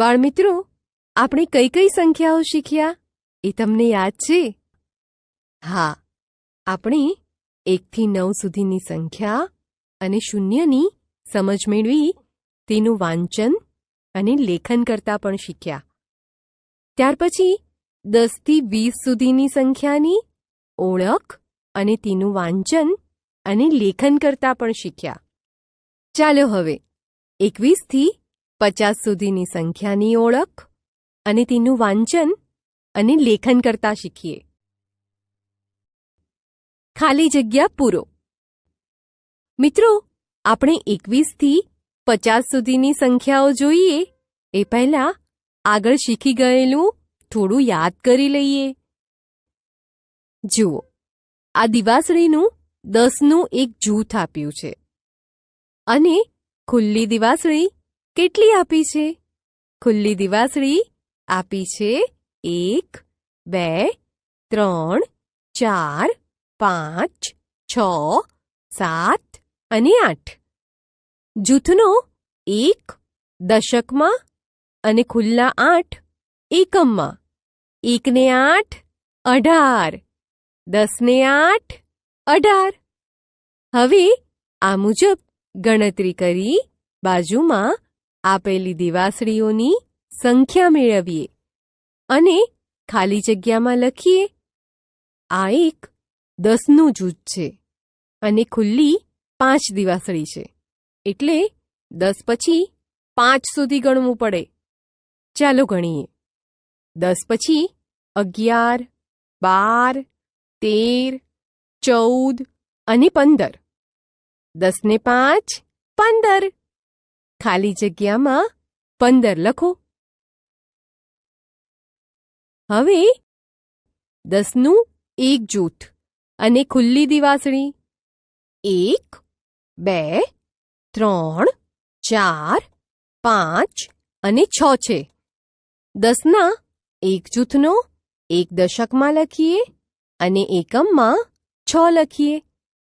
બાળમિત્રો આપણે કઈ કઈ સંખ્યાઓ શીખ્યા? એ તમને યાદ છે? હા, આપણે એકથી નવ સુધીની સંખ્યા અને શૂન્યની સમજ મેળવી તેનું વાંચન અને લેખન કરતા પણ શીખ્યા. ત્યાર પછી દસથી વીસ સુધીની સંખ્યાની ઓળખ અને તેનું વાંચન અને લેખન કરતા પણ શીખ્યા. ચાલો હવે એકવીસથી પચાસ સુધીની સંખ્યાની ઓળખ અને તેનું વાંચન અને લેખન કરતા શીખીએ. ખાલી જગ્યા પૂરો. મિત્રો, આપણે એકવીસથી પચાસ સુધીની સંખ્યાઓ જોઈએ. એ પહેલા આગળ શીખી ગયેલું થોડું યાદ કરી લઈએ. જુઓ, આ દિવાસળીનું દસનું એક જૂથ આપ્યું છે. અને ખુલ્લી દિવાસળી કેટલી આપી છે? ખુલ્લી દિવાસળી આપી છે એક, બે, ત્રણ, ચાર, પાંચ, છ, સાત અને આઠ. જૂથનો એક દશકમાં અને ખુલ્લા આઠ એકમમાં. એકને આઠ, અઢાર. દસને આઠ, અઢાર. હવે આ મુજબ ગણતરી કરી બાજુમાં આપેલી દિવાસળીઓની સંખ્યા મેળવીએ અને ખાલી જગ્યામાં લખીએ, આ એક દસનું જૂથ છે અને ખુલ્લી પાંચ દિવાસળી છે. એટલે દસ પછી પાંચ સુધી ગણવું પડે. ચાલો ગણીએ. દસ પછી અગિયાર, બાર, તેર, ચૌદ અને પંદર. દસને પાંચ, પંદર. ખાલી જગ્યામાં પંદર લખો. હવે દસનું એક જૂથ અને ખુલ્લી દિવાસળી. એક, બે, ત્રણ, ચાર, પાંચ અને છ છે. દસના એક જૂથનો એક દશકમાં લખીએ અને એકમમાં છ લખીએ.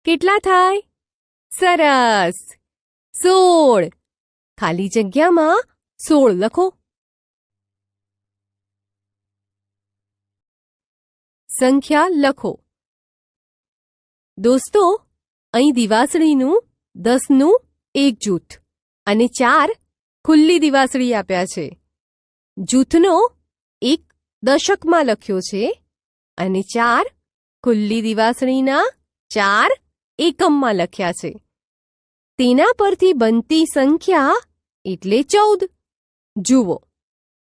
કેટલા થાય? સરસ. સોળ. ખાલી જગ્યામાં સોળ લખો. સંખ્યા લખો. દોસ્તો, અહીં દિવાસળીનું, દસનું, એક જૂથ અને ચાર ખુલ્લી દિવાસળી આપ્યા છે. જૂથનો એક દશકમાં લખ્યો છે અને ચાર ખુલ્લી દિવાસળીના ચાર એકમમાં લખ્યા છે. તેના પરથી બનતી સંખ્યા એટલે ચૌદ. જુઓ,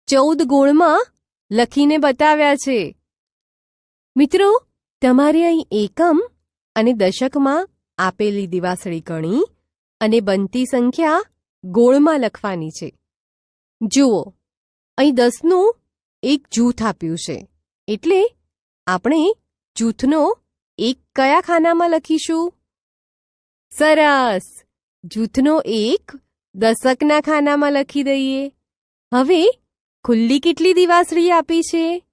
ચૌદ ગોળમાં લખીને બતાવ્યા છે. મિત્રો, તમારે અહીં એકમ અને દશકમાં આપેલી દિવાસળી ગણી અને બનતી સંખ્યા ગોળમાં લખવાની છે. જુઓ, અહીં દસનું એક જૂથ આપ્યું છે. એટલે આપણે જૂથનો એક કયા ખાનામાં લખીશું? સરસ! જૂથનો એક દશકના ખાનામાં લખી દઈએ. હવે ખુલ્લી કેટલી દિવાસળી આપી છે?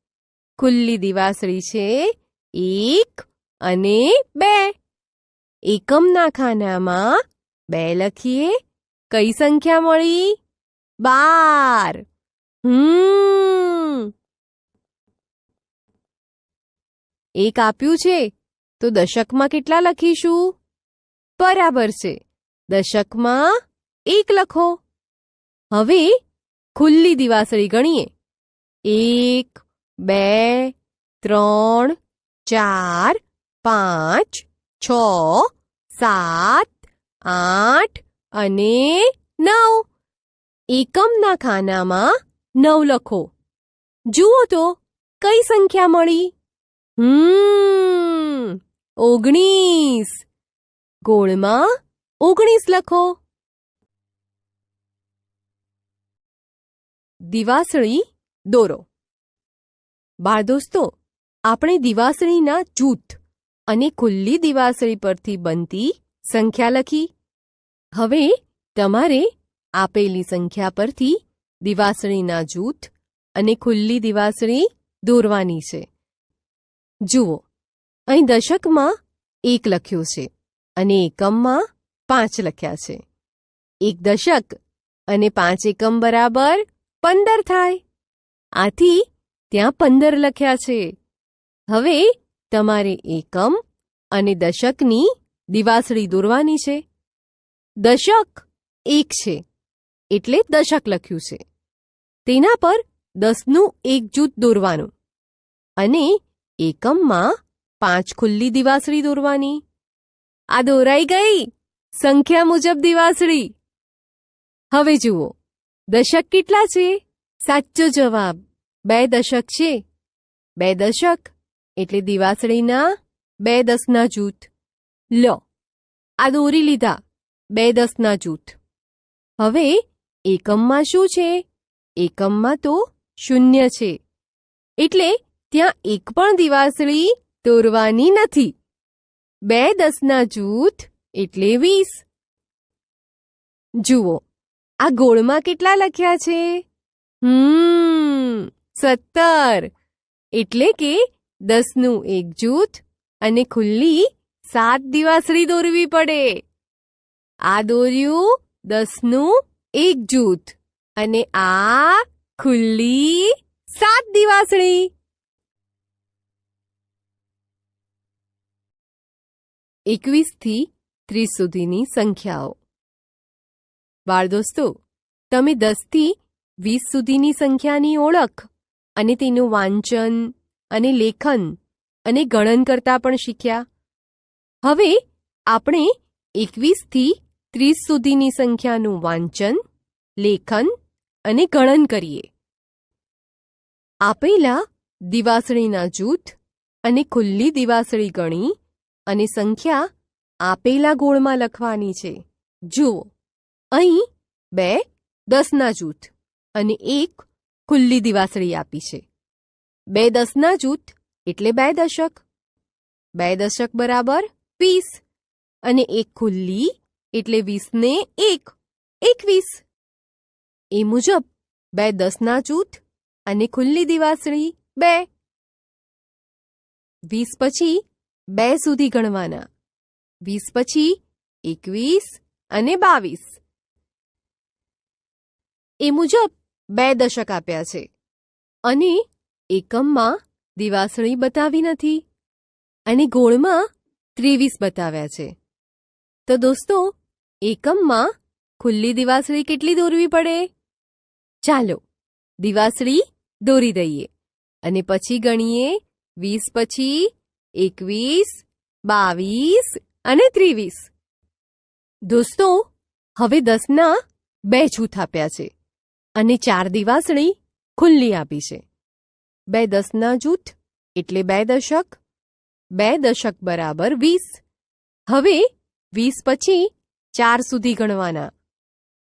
ખુલ્લી દિવાસળી છે એક અને બે. એકમના ખાનામાં બે લખીએ. કઈ સંખ્યા મળી? બાર. હમ. એક આપ્યું છે. તો દશકમાં કેટલા લખીશું? બરાબર છે. દશકમાં એક લખો. હવે ખુલ્લી દિવાસળી ગણીએ. એક, બે, ત્રણ, ચાર, પાંચ, છ, સાત, આઠ અને નવ. એકમના ખાનામાં નવ લખો. જુઓ તો કઈ સંખ્યા મળી? હમ, ઓગણીસ. ગોળમાં ઓગણીસ લખો. દિવાસળી દોરો. બાળ દોસ્તો, આપણે દિવાસળીના જૂથ અને ખુલ્લી દિવાસળી પરથી બનતી સંખ્યા લખી. હવે તમારે આપેલી સંખ્યા પરથી દિવાસળીના જૂથ અને ખુલ્લી દિવાસળી દોરવાની છે. જુઓ, અહીં દશકમાં એક લખ્યો છે અને એકમમાં પાંચ લખ્યા છે. એક દશક અને પાંચ એકમ બરાબર પંદર થાય. આથી ત્યાં પંદર લખ્યા છે. હવે તમારે એકમ અને દશકની દિવાસળી દોરવાની છે. દશક એક છે, એટલે દશક લખ્યું છે. તેના પર દસનું એક જૂથ દોરવાનું અને એકમમાં પાંચ ખુલ્લી દિવાસળી દોરવાની. આ દોરાઈ ગઈ. સંખ્યા મુજબ દિવાસળી. હવે જુઓ. દશક કેટલા છે? સાચો જવાબ, બે દશક છે. બે દશક એટલે દિવાસળીના બે દસના જૂથ. લો, આ દોરી લીધા, બે દસના જૂથ. હવે એકમમાં શું છે? એકમમાં તો શૂન્ય છે. એટલે ત્યાં એક પણ દિવાસળી દોરવાની નથી. બે દસના જૂથ એટલે વીસ. જુઓ આ ગોળમાં કેટલા લખ્યા છે? હમ, સત્તર. એટલે કે દસનું એક જૂથ અને ખુલ્લી સાત દિવાસળી દોરવી પડે. આ દોર્યું દસનું એક જૂથ અને આ ખુલ્લી સાત દિવાસળી એકવીસથી ત્રીસ સુધીની સંખ્યાઓ. બાળ દોસ્તો તમે દસથી વીસ સુધીની સંખ્યાની ઓળખ અને તેનું વાંચન અને લેખન અને ગણન કરતા પણ શીખ્યા. હવે આપણે એકવીસથી ત્રીસ સુધીની સંખ્યાનું વાંચન, લેખન અને ગણન કરીએ. આપેલા દિવાસળીના જૂથ અને ખુલ્લી દિવાસળી ગણી અને સંખ્યા આપેલા ગોળમાં લખવાની છે. જુઓ અહીં બે દસના જૂથ અને એક ખુલ્લી દિવાસળી આપી છે. બે દસના જૂથ એટલે બે દશક. બે દશક બરાબર વીસ અને એક ખુલ્લી એટલે વીસને એક, એકવીસ. એ મુજબ બે દસના જૂથ અને ખુલ્લી દિવાસળી બે. વીસ પછી બે સુધી ગણવાના. વીસ પછી એકવીસ અને બાવીસ. એ મુજબ બે દશક આપ્યા છે. અને એકમમાં દિવાસળી બતાવી નથી અને ગોળમાં ત્રેવીસ બતાવ્યા છે. તો દોસ્તો, એકમમાં ખુલ્લી દિવાસળી કેટલી દોરવી પડે? ચાલો, દિવાસળી દોરી દઈએ અને પછી ગણીએ વીસ પછી એકવીસ, બાવીસ અને ત્રેવીસ. દોસ્તો, હવે દસના બે જૂથ આપ્યા છે. અને ચાર દિવાસળી ખુલ્લી આપી છે. બે દસના જૂથ એટલે બે દશક બે દશક બરાબર વીસ. હવે વીસ પછી ચાર સુધી ગણવાના.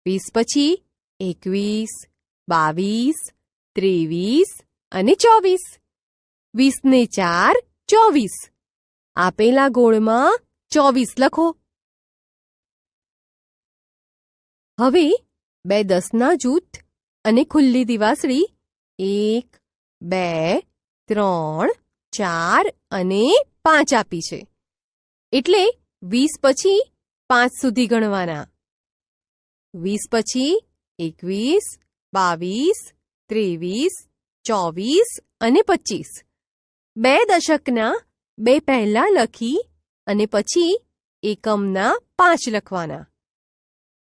વીસ પછી એકવીસ, બાવીસ, ત્રેવીસ અને ચોવીસ. વીસને ચાર, ચોવીસ. આપેલા ગોળમાં ચોવીસ લખો. હવે બે દસના જૂથ અને ખુલ્લી દિવાસળી. એક, બે, ત્રણ, ચાર અને પાંચ આપી છે. એટલે વીસ પછી પાંચ સુધી ગણવાના. વીસ પછી એકવીસ, બાવીસ, ત્રેવીસ, ચોવીસ અને પચીસ. બે દશકના બે પહેલા લખી અને પછી એકમના પાંચ લખવાના.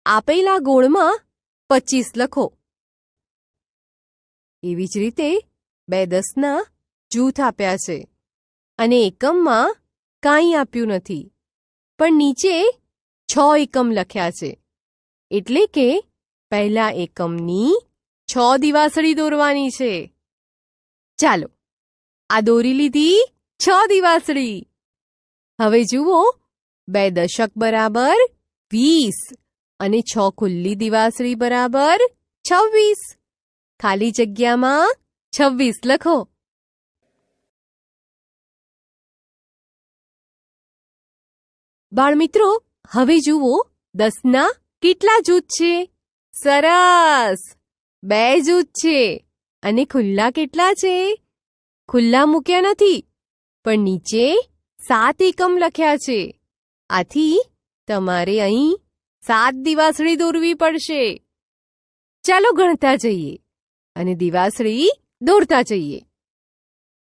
આપેલા ગોળમાં પચીસ લખો. એવી જ રીતે બે દસના જૂથ આપ્યા છે. અને એકમમાં કાંઈ આપ્યું નથી. પણ નીચે છ એકમ લખ્યા છે. એટલે કે પહેલા એકમની છ દિવાસળી દોરવાની છે. ચાલો, આ દોરી લીધી છ દિવાસળી. હવે જુઓ, બે દશક બરાબર વીસ અને છ ખુલ્લી દિવાસળી બરાબર છવ્વીસ. ખાલી જગ્યામાં છવ્વીસ લખો. બાળમિત્રો, હવે જુઓ દસના કેટલા જૂથ છે? સરસ! બે જૂથ છે. અને ખુલ્લા કેટલા છે? ખુલ્લા મૂક્યા નથી, પણ નીચે સાત એકમ લખ્યા છે. આથી તમારે અહીં સાત દિવાસળી દોરવી પડશે. ચાલો ગણતા જઈએ. અને દિવાસળી દોરતા જઈએ.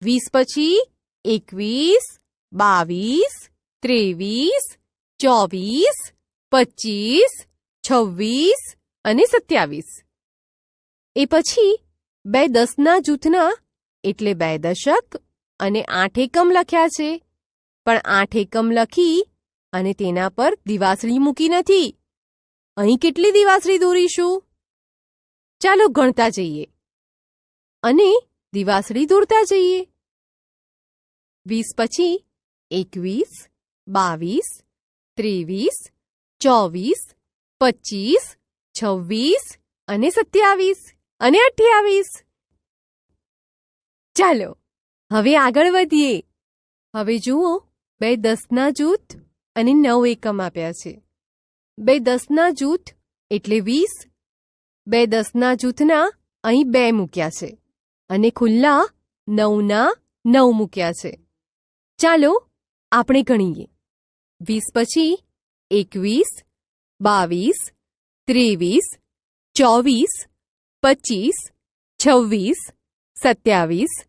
વીસ પછી એકવીસ, બાવીસ, ત્રેવીસ, ચોવીસ, પચીસ, છવ્વીસ અને સત્યાવીસ. એ પછી બે દસના જૂથના એટલે બે દશક અને આઠ એકમ લખ્યા છે. પણ આઠ એકમ લખી અને તેના પર દિવાસળી મૂકી નથી. અહીં કેટલી દિવાસળી દોરીશું? ચાલો ગણતા જઈએ. અને દિવાસળી દોરતા જઈએ. વીસ પછી એકવીસ, બાવીસ, ત્રેવીસ, ચોવીસ, પચીસ, છવ્વીસ અને સત્યાવીસ અને અઠ્યાવીસ. ચાલો, હવે આગળ વધીએ. હવે જુઓ, બે દસના જૂથ અને નવ એકમ આપ્યા છે. બે દસના જૂથ એટલે વીસ. બે દસના જૂથના અહીં બે મૂક્યા છે. અને ખુલ્લા, નવના, નવ મૂક્યા છે. ચાલો, આપણે ગણીએ. વીસ પછી, એકવીસ, બાવીસ, ત્રેવીસ, ચોવીસ, પચીસ, છવ્વીસ, સત્યાવીસ,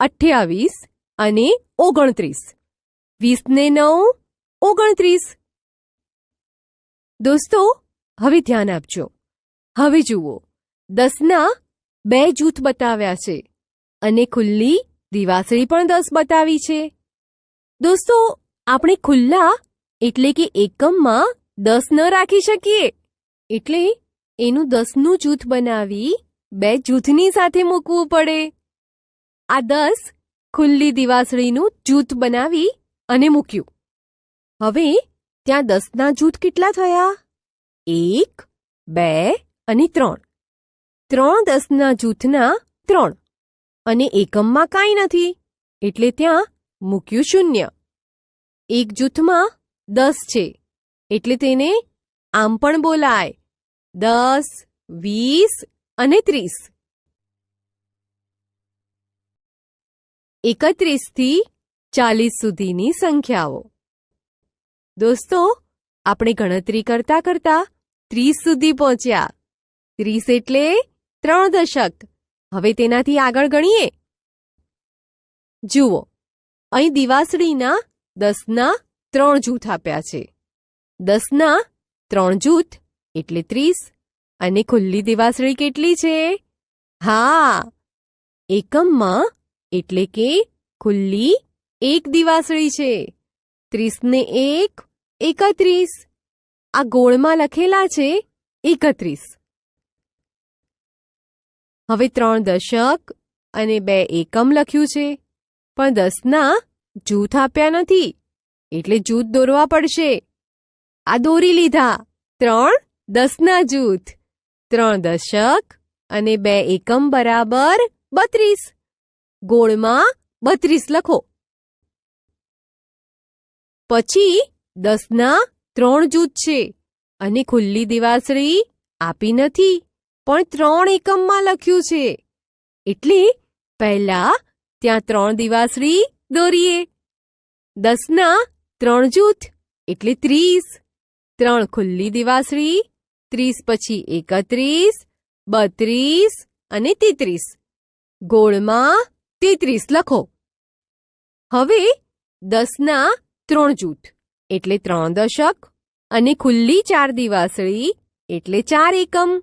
અઠ્યાવીસ અને ઓગણત્રીસ. વીસને નવ, ઓગણત્રીસ. દોસ્તો, હવે ધ્યાન આપજો. હવે જુઓ. દસના બે જૂથ બતાવ્યા છે અને ખુલ્લી દિવાસળી પણ દસ બતાવી છે. દોસ્તો, આપણે ખુલ્લા એટલે કે એકમમાં દસ ન રાખી શકીએ. એટલે એનું દસનું જૂથ બનાવી બે જૂથની સાથે મૂકવું પડે. આ દસ ખુલ્લી દિવાસળીનું જૂથ બનાવી અને મૂક્યું. હવે ત્યાં દસના જૂથ કેટલા થયા? એક, બે અને ત્રણ. ત્રણ દસના જૂથના ત્રણ. અને એકમમાં કાંઈ નથી. એટલે ત્યાં મૂક્યું શૂન્ય. એક જૂથમાં દસ છે. એટલે તેને આમ પણ બોલાય. દસ, વીસ અને ત્રીસ. એકત્રીસથી ચાલીસ સુધીની સંખ્યાઓ. દોસ્તો, આપણે ગણતરી કરતા કરતા ત્રીસ સુધી પહોંચ્યા. ત્રીસ એટલે ત્રણ દશક. હવે તેનાથી આગળ ગણીએ. જુઓ, અહીં દિવાસળીના દસના ત્રણ જૂથ આપ્યા છે. દસના ત્રણ જૂથ એટલે ત્રીસ. અને ખુલ્લી દિવાસળી કેટલી છે? હા, એકમમાં એટલે કે ખુલ્લી એક દિવાસળી છે. ત્રીસને એક, એકત્રીસ. આ ગોળમાં લખેલા છે એકત્રીસ. હવે ત્રણ દશક અને બે એકમ લખ્યું છે. પણ દસના જૂથ આપ્યા નથી, એટલે જૂથ દોરવા પડશે. આ દોરી લીધા. ત્રણ દસના જૂથ. ત્રણ દશક અને બે એકમ બરાબર બત્રીસ. ગોળમાં બત્રીસ લખો. પછી દસના ત્રણ જૂથ છે અને ખુલ્લી દિવાસળી આપી નથી. પણ ત્રણ એકમમાં લખ્યું છે. એટલે પહેલા ત્યાં ત્રણ દિવાસળી, દોરીએ. દસના ત્રણ જૂથ, એટલે ત્રીસ. ત્રણ ખુલ્લી દિવાસળી, ત્રીસ પછી એકત્રીસ, બત્રીસ અને તેત્રીસ. ગોળમાં તેત્રીસ લખો. હવે દસના ત્રણ જૂથ, એટલે ત્રણ દશક અને ખુલ્લી ચાર દિવાસળી, એટલે ચાર એકમ.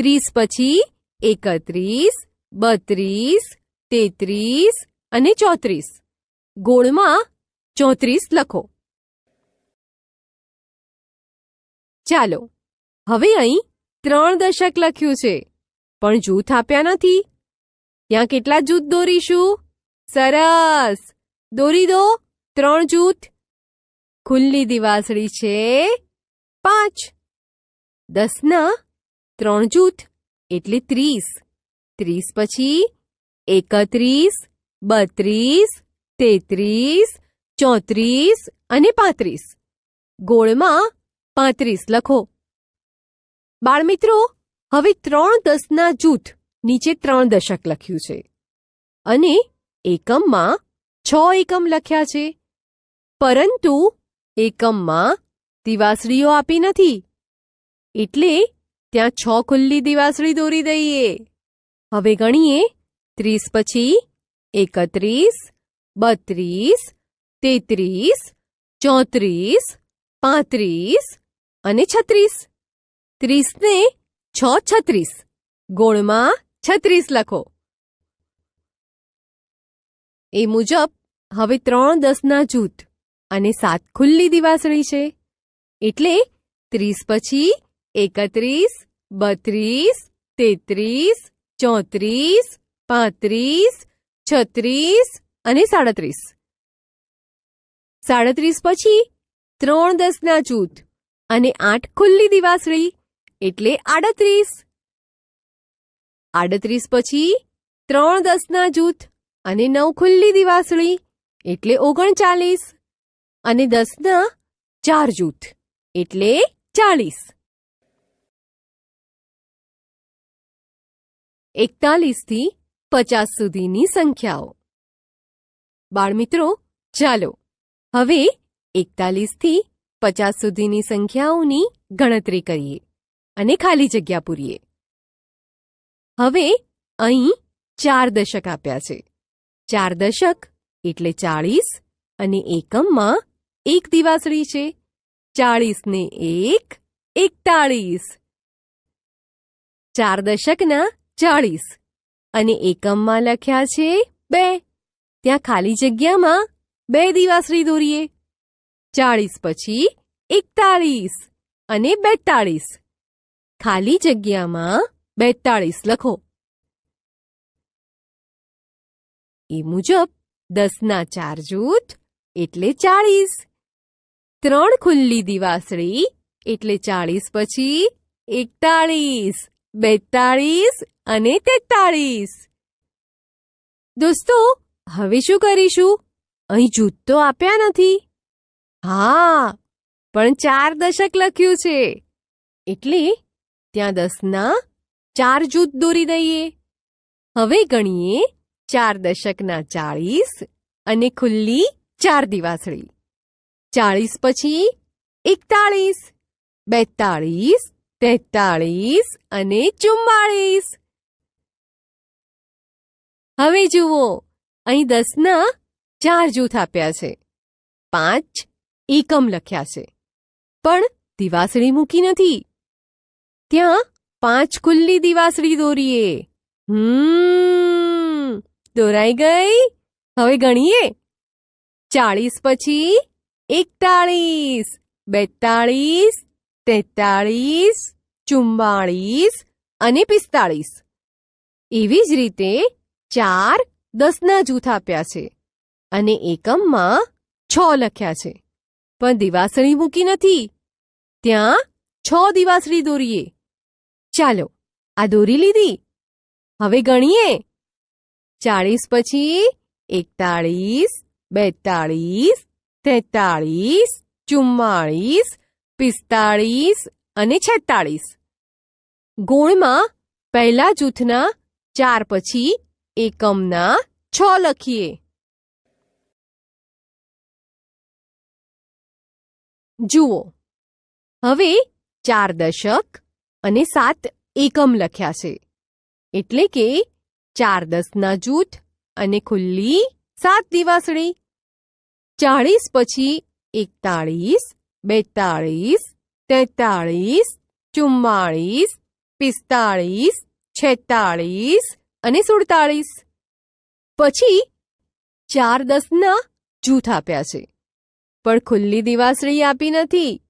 ત્રીસ પછી એકત્રીસ, બત્રીસ, તેત્રીસ અને ચોત્રીસ. ગોળમાં ચોત્રીસ લખો. ચાલો, હવે અહીં ત્રણ દશક લખ્યું છે, પણ જૂથ આપ્યા નથી. ત્યાં કેટલા જૂથ દોરીશું? સરસ! દોરી દો, ત્રણ જૂથ. ખુલ્લી દિવાસળી છે પાંચ. દસના ત્રણ જૂથ, એટલે ત્રીસ. ત્રીસ પછી એકત્રીસ, બત્રીસ, તેત્રીસ, ચોત્રીસ અને પાંત્રીસ. ગોળમાં પાંત્રીસ લખો. બાળમિત્રો, હવે ત્રણ દસના જૂથ, નીચે ત્રણ દશક લખ્યું છે. અને એકમમાં છ એકમ લખ્યા છે. પરંતુ એકમમાં દિવાસળીઓ આપી નથી. એટલે ત્યાં છ ખુલ્લી દિવાસળી દોરી દઈએ. હવે ગણીએ. ત્રીસ પછી એકત્રીસ, બત્રીસ, તેત્રીસ, ચોત્રીસ, પાંત્રીસ અને છત્રીસ. ત્રીસને છ છત્રીસ. ગોળમાં છત્રીસ લખો. એ મુજબ હવે ત્રણ દસના જૂથ અને સાત ખુલ્લી દિવાસળી છે. એટલે ત્રીસ પછી એકત્રીસ, બત્રીસ, તેત્રીસ, ચોત્રીસ, પાંત્રીસ, છત્રીસ અને સાડત્રીસ. સાડત્રીસ પછી ત્રણ દસના જૂથ અને આઠ ખુલ્લી દિવાસળી એટલે આડત્રીસ. આડત્રીસ પછી ત્રણ દસના જૂથ અને નવ ખુલ્લી દિવાસળી એટલે ઓગણચાલીસ અને દસના ચાર જૂથ એટલે ચાલીસ. એકતાલીસથી પચાસ સુધીની સંખ્યાઓ. બાળમિત્રો, ચાલો, હવે એકતાલીસથી પચાસ સુધીની સંખ્યાઓની ગણતરી કરીએ અને ખાલી જગ્યા પૂરીએ. હવે અહીં ચાર દશક આપ્યા છે. ચાર દશક એટલે ચાળીસ અને એકમમાં એક દિવાસળી છે. ચાળીસ ને એક, એકતાળીસ. ચાર દશકના ચાળીસ. અને એકમમાં લખ્યા છે બે. ત્યાં ખાલી જગ્યામાં બે દિવાસળી દોરીએ. ચાળીસ પછી એકતાળીસ અને બેતાળીસ. ખાલી જગ્યામાં બેતાળીસ લખો. એ મુજબ દસના ચાર જૂથ એટલે ચાળીસ. ત્રણ ખુલ્લી દિવાસળી એટલે ચાળીસ પછી એકતાળીસ. બેતાળીસ અને તેતાળીસ. દોસ્તો, હવે શું કરીશું? અહીં જૂથ તો આપ્યા નથી. હા, પણ ચાર દશક લખ્યું છે. એટલે ત્યાં દસના ચાર જૂથ દોરી દઈએ. હવે ગણીએ ચાર દશકના ચાળીસ અને ખુલ્લી ચાર દિવાસળી. ચાળીસ પછી એકતાળીસ, બેતાળીસ તેતાળીસ અને ચુમ્માળીસ. હવે જુઓ, અહીં દસના ચાર જૂથ આપ્યા છે. પાંચ એકમ લખ્યા છે. પણ દિવાસળી મૂકી નથી. ત્યાં પાંચ ખુલ્લી દિવાસળી દોરીએ. હમ, દોરાઈ ગઈ? હવે ગણીએ. ચાળીસ પછી એકતાળીસ, બેતાળીસ તેતાળીસ, ચુમ્માળીસ અને પિસ્તાળીસ. એવી જ રીતે ચાર દસના જૂથ આપ્યા છે અને એકમમાં છ લખ્યા છે. પણ દિવાસળી મૂકી નથી. ત્યાં છ દિવાસળી દોરીએ. ચાલો, આ દોરી લીધી. હવે ગણીએ. ચાળીસ પછી એકતાળીસ, બેતાળીસ, તેતાળીસ, ચુમ્માળીસ પિસ્તાળીસ અને છેતાળીસ. ગોળમાં પહેલા જૂથના ચાર પછી એકમના છ લખીએ. જુઓ, હવે ચાર દશક અને સાત એકમ લખ્યા છે. એટલે કે ચાર દસના જૂથ અને ખુલ્લી સાત દિવાસળી. ચાળીસ પછી એકતાળીસ બેતાળીસ, તેતાળીસ, ચુમ્માળીસ, પિસ્તાળીસ, છેતાળીસ અને સુડતાળીસ. પછી ચાર દસના જૂથ આપ્યા છે. પણ ખુલ્લી દિવાસળી આપી નથી.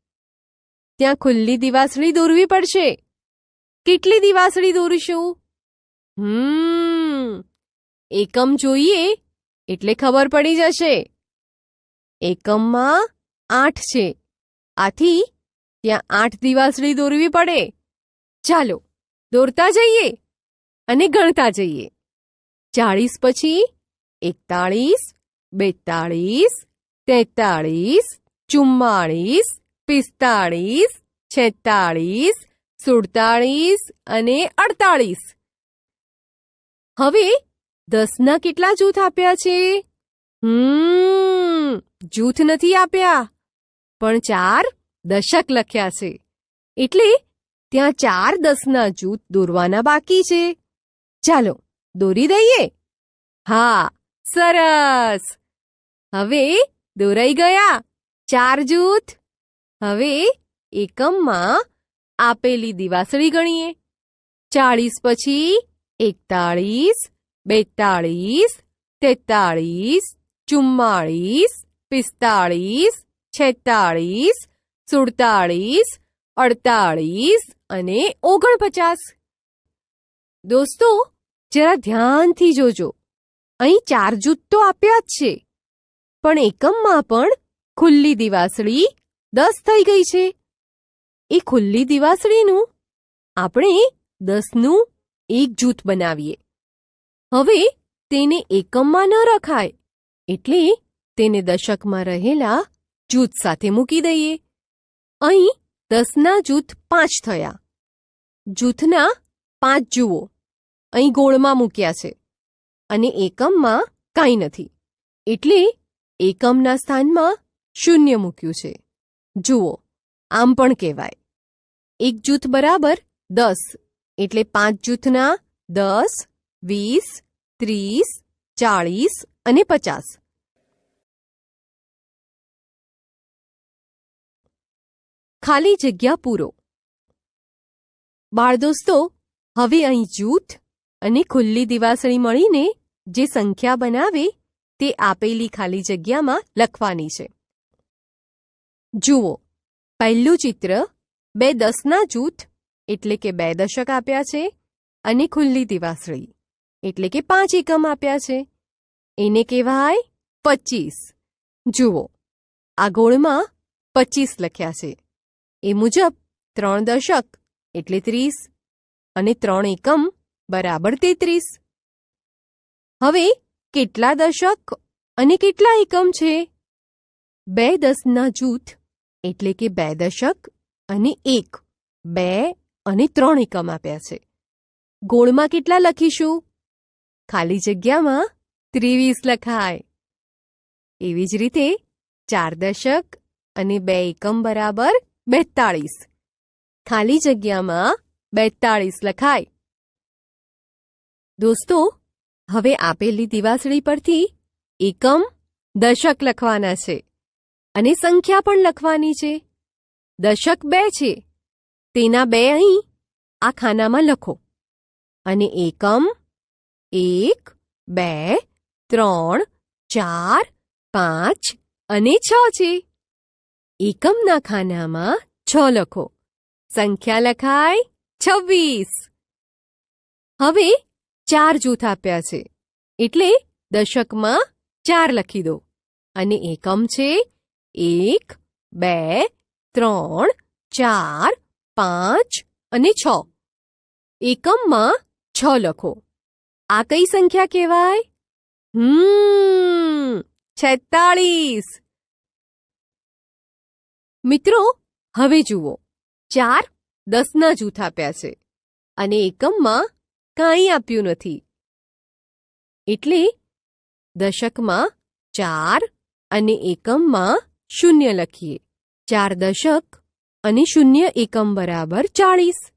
ત્યાં ખુલ્લી દિવાસળી દોરવી પડશે. કેટલી દિવાસળી દોરીશું? હમ, એકમ જોઈએ એટલે ખબર પડી જશે. એકમમાં આઠ છે. આથી ત્યાં આઠ દિવાસળી દોરવી પડે. ચાલો, દોરતા જઈએ અને ગણતા જઈએ. ચાળીસ પછી એકતાળીસ, બેતાળીસ, તેતાળીસ, ચુમ્માળીસ, પિસ્તાળીસ, છેતાળીસ, સુડતાળીસ અને અડતાળીસ. હવે દસના કેટલા જૂથ આપ્યા છે? હમ, જૂથ નથી આપ્યા. પણ ચાર દશક લખ્યા છે. એટલે ત્યાં ચાર દસના જૂથ દોરવાના બાકી છે. ચાલો, દોરી દઈએ? હા, સરસ! હવે દોરાઈ ગયા ચાર જૂથ. હવે એકમમાં આપેલી દિવાસળી ગણીએ. ચાળીસ પછી એકતાળીસ, બેતાળીસ, તેતાળીસ, ચુમ્માળીસ, પિસ્તાળીસ છેતાળીસ, સુડતાળીસ, અડતાળીસ અને ઓગણપચાસ. દોસ્તો, જરા ધ્યાનથી જોજો. અહીં ચાર જૂથ તો આપ્યા જ છે. પણ એકમમાં પણ ખુલ્લી દિવાસળી દસ થઈ ગઈ છે. એ ખુલ્લી દિવાસળીનું આપણે દસનું એક જૂથ બનાવીએ. હવે તેને એકમમાં ન રખાય, એટલે તેને દશકમાં રહેલા જૂથ સાથે મૂકી દઈએ. અહીં દસના જૂથ પાંચ થયા. જૂથના પાંચ જુઓ. અહીં ગોળમાં મૂક્યા છે. અને એકમમાં કાંઈ નથી. એટલે એકમના સ્થાનમાં શૂન્ય મૂક્યું છે. જુઓ, આમ પણ કહેવાય. એક જૂથ બરાબર દસ, એટલે પાંચ જૂથના દસ, વીસ, ત્રીસ, ચાળીસ અને પચાસ. ખાલી જગ્યા પૂરો. બાળદોસ્તો હવે અહીં જૂથ અને ખુલ્લી દિવાસળી મળીને જે સંખ્યા બનાવે તે આપેલી ખાલી જગ્યામાં લખવાની છે. જુઓ, પહેલું ચિત્ર બે દસના જૂથ એટલે કે બે દશક આપ્યા છે અને ખુલ્લી દિવાસળી એટલે કે પાંચ એકમ આપ્યા છે. એને કહેવાય પચીસ. જુઓ, આ ગોળમાં પચીસ લખ્યા છે. એ મુજબ ત્રણ દશક એટલે ત્રીસ અને ત્રણ એકમ બરાબર તેત્રીસ. હવે કેટલા દશક અને કેટલા એકમ છે? બે દસના જૂથ એટલે કે બે દશક અને એક, બે અને ત્રણ એકમ આપ્યા છે. ગોળમાં કેટલા લખીશું? ખાલી જગ્યામાં ત્રેવીસ લખાય. એવી જ રીતે ચાર દશક અને બે એકમ બરાબર બેતાળીસ. ખાલી જગ્યામાં બેતાળીસ લખાય. દોસ્તો, હવે આપેલી દિવાસળી પરથી એકમ દશક લખવાના છે અને સંખ્યા પણ લખવાની છે. દશક બે છે, તેના બે અહીં આ ખાનામાં લખો. અને એકમ એક, બે, ત્રણ, ચાર, પાંચ અને છ છે. એકમના ખાનામાં છ લખો. સંખ્યા લખાય છવ્વીસ. હવે ચાર જૂથ આપ્યા છે. એટલે દશકમાં ચાર લખી દો. અને એકમ છે એક, બે, ત્રણ, ચાર, પાંચ અને છ. એકમમાં છ લખો. આ કઈ સંખ્યા કહેવાય? હમ, છેતાળીસ. મિત્રો, હવે જુઓ. ચાર દસના જૂથ આપ્યા છે અને એકમમાં કાંઈ આપ્યું નથી. એટલે દશકમાં ચાર અને એકમમાં શૂન્ય લખીએ. ચાર દશક અને શૂન્ય એકમ બરાબર ચાળીસ.